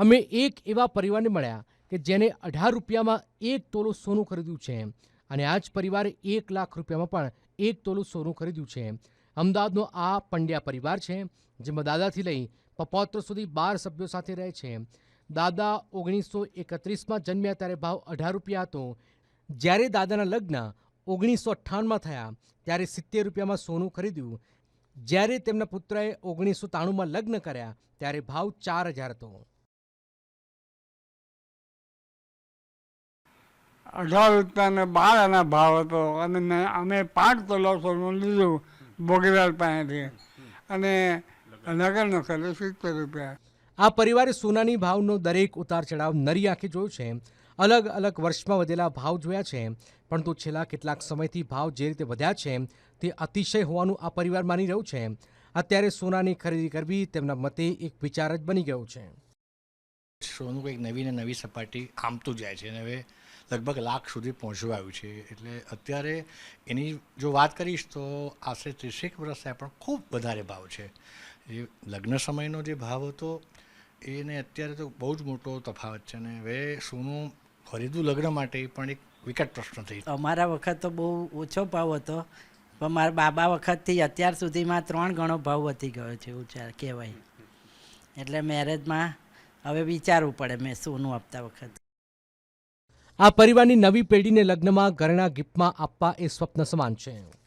અમે એક એવા પરિવારને મળ્યા કે જેને અઢાર રૂપિયામાં એક તોલું સોનું ખરીદ્યું છે. અને આ જ પરિવારે એક લાખ રૂપિયામાં પણ એક તોલું સોનું ખરીદ્યું છે. અમદાવાદનો આ પંડ્યા પરિવાર છે, જેમાં દાદાથી લઈ પપોત્ર સુધી બાર સભ્યો સાથે રહે છે. દાદા ઓગણીસો એકત્રીસમાં જન્મ્યા ત્યારે ભાવ અઢાર રૂપિયા હતો. જ્યારે દાદાના લગ્ન ઓગણીસો અઠ્ઠાણુંમાં થયા, ત્યારે સિત્તેર રૂપિયામાં સોનું ખરીદ્યું. જ્યારે તેમના પુત્રએ ઓગણીસો ત્રાણુંમાં લગ્ન કર્યા, ત્યારે ભાવ ચાર હજાર હતો. અઢાર રૂપિયાને બાર આના ભાવ હતો. અને મેં અમે પાંચ તોલા સોનું લીધું બોગીલાલ પાસેથી. અને લગ્નનો ખર્ચો સિત્તેર રૂપિયા. આ પરિવારે સોનાની ભાવનો દરેક ઉતાર ચઢાવ નરી આંખે જોયો છે. અલગ અલગ વર્ષમાં વધેલા ભાવ જોયા છે. પરંતુ છેલ્લા કેટલાક સમયથી ભાવ જે રીતે વધ્યા છે, તે અતિશય હોવાનું આ પરિવાર માની રહ્યું છે. અત્યારે સોનાની ખરીદી કરવી તેમના મતે એક વિચાર જ બની ગયો છે. સોનું કંઈક નવી ને નવી સપાટી આમતું જાય છે અને હવે લગભગ લાખ સુધી પહોંચવા આવ્યું છે. એટલે અત્યારે એની જો વાત કરીશ તો આશરે ત્રીસેક વર્ષ પણ ખૂબ વધારે ભાવ છે. એ લગ્ન સમયનો જે ભાવ હતો, એને અત્યારે તો બહુ જ મોટો તફાવત છે અને હવે સોનું ખરીદવું લગ્ન માટે પણ એક વિકટ પ્રશ્ન થઈ અમારા વખત તો બહુ ઓછો ભાવ હતો, પણ મારા બાબા વખતથી અત્યાર સુધીમાં ત્રણ ગણો ભાવ વધી ગયો છે એવું કહેવાય. એટલે મેરેજમાં હવે વિચારવું પડે મેં સોનું આપતા વખત. આ પરિવારની નવી પેઢીને લગ્નમાં ઘરેણા ગિફ્ટમાં આપવા એ સ્વપ્ન સમાન છે.